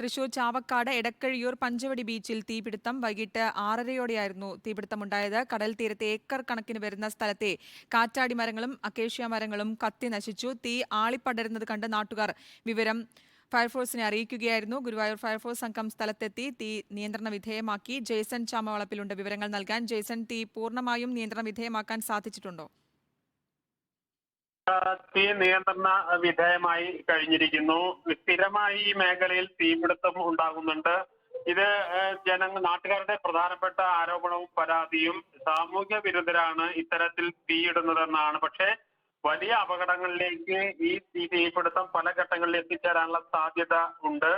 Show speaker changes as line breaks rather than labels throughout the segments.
തൃശൂർ ചാവക്കാട് എടക്കഴിയൂർ പഞ്ചവടി ബീച്ചിൽ തീപിടുത്തം വൈകിട്ട് ആറരയോടെയായിരുന്നു തീപിടുത്തമുണ്ടായത്. കടൽ തീരത്തെ ഏക്കർ കണക്കിന് വരുന്ന സ്ഥലത്തെ കാറ്റാടി മരങ്ങളും അക്കേഷ്യ മരങ്ങളും കത്തി നശിച്ചു. തീ ആളിപ്പടരുന്നത് കണ്ട് നാട്ടുകാർ വിവരം ഫയർഫോഴ്സിനെ അറിയിക്കുകയായിരുന്നു. ഗുരുവായൂർ ഫയർഫോഴ്സ് സംഘം സ്ഥലത്തെത്തി തീ നിയന്ത്രണ വിധേയമാക്കി. ജെയ്സൺ ചാമവളപ്പിലുണ്ട് വിവരങ്ങൾ നൽകാൻ. ജെയ്സൺ തീ പൂർണമായും നിയന്ത്രണ വിധേയമാക്കാൻ സാധിച്ചിട്ടുണ്ടോ?
തീ നിയന്ത്രണ വിധേയമായി കഴിഞ്ഞിരിക്കുന്നു. സ്ഥിരമായി ഈ മേഖലയിൽ തീപിടുത്തം ഉണ്ടാകുന്നുണ്ട്. ഇത് ജനങ്ങൾ നാട്ടുകാരുടെ പ്രധാനപ്പെട്ട ആരോപണവും പരാതിയും സാമൂഹ്യ വിരുദ്ധരാണ് ഇത്തരത്തിൽ തീയിടുന്നതെന്നാണ്. പക്ഷേ വലിയ അപകടങ്ങളിലേക്ക് ഈ തീ തീപിടുത്തം പല ഘട്ടങ്ങളിൽ എത്തിച്ചേരാനുള്ള സാധ്യത ഉണ്ട്.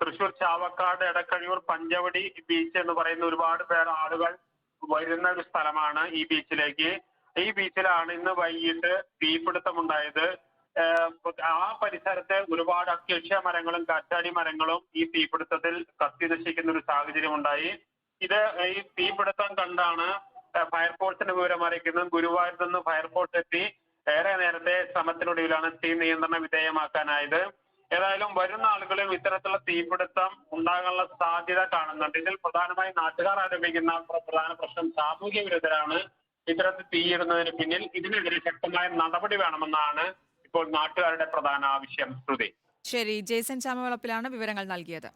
തൃശൂർ ചാവക്കാട് എടക്കഴിയൂർ പഞ്ചവടി ബീച്ച് എന്ന് പറയുന്ന ഒരുപാട് പേർ ആളുകൾ വരുന്ന ഒരു സ്ഥലമാണ് ഈ ബീച്ചിലേക്ക്. ഈ ബീച്ചിലാണ് ഇന്ന് വൈകിട്ട് തീപിടുത്തമുണ്ടായത്. ആ പരിസരത്തെ ഒരുപാട് അക്കേഷ്യ മരങ്ങളും കാറ്റാടി മരങ്ങളും ഈ തീപിടുത്തത്തിൽ കത്തി നശിക്കുന്ന ഒരു സാഹചര്യം ഉണ്ടായി ഇത് ഈ തീപിടുത്തം കണ്ടാണ് ഫയർഫോഴ്സിന് വിവരം അറിയിക്കുന്നത് ഗുരുവായൂരിൽ നിന്ന് ഫയർഫോഴ്സ് എത്തി. ഏറെ നേരത്തെ ശ്രമത്തിനൊടുവിലാണ് തീ നിയന്ത്രണ വിധേയമാക്കാനായത്. ഏതായാലും വരുന്ന ആളുകളും ഇത്തരത്തിലുള്ള തീപിടുത്തം ഉണ്ടാകാനുള്ള സാധ്യത കാണുന്നുണ്ട്. ഇതിൽ പ്രധാനമായും നാട്ടുകാർ ആരോപിക്കുന്ന പ്ര- പ്രധാന പ്രശ്നം സാമൂഹ്യ വിരുദ്ധരാണ് ഇത്തരത്തിൽ തീയിടുന്നതിന് പിന്നിൽ ഇതിനെതിരെ ശക്തമായ നടപടി വേണമെന്നാണ് ഇപ്പോൾ നാട്ടുകാരുടെ പ്രധാന ആവശ്യം. ശ്രുതി.
ശരി ജേസൻ ചാമവളപ്പിലാണ് വിവരങ്ങൾ നൽകിയത്.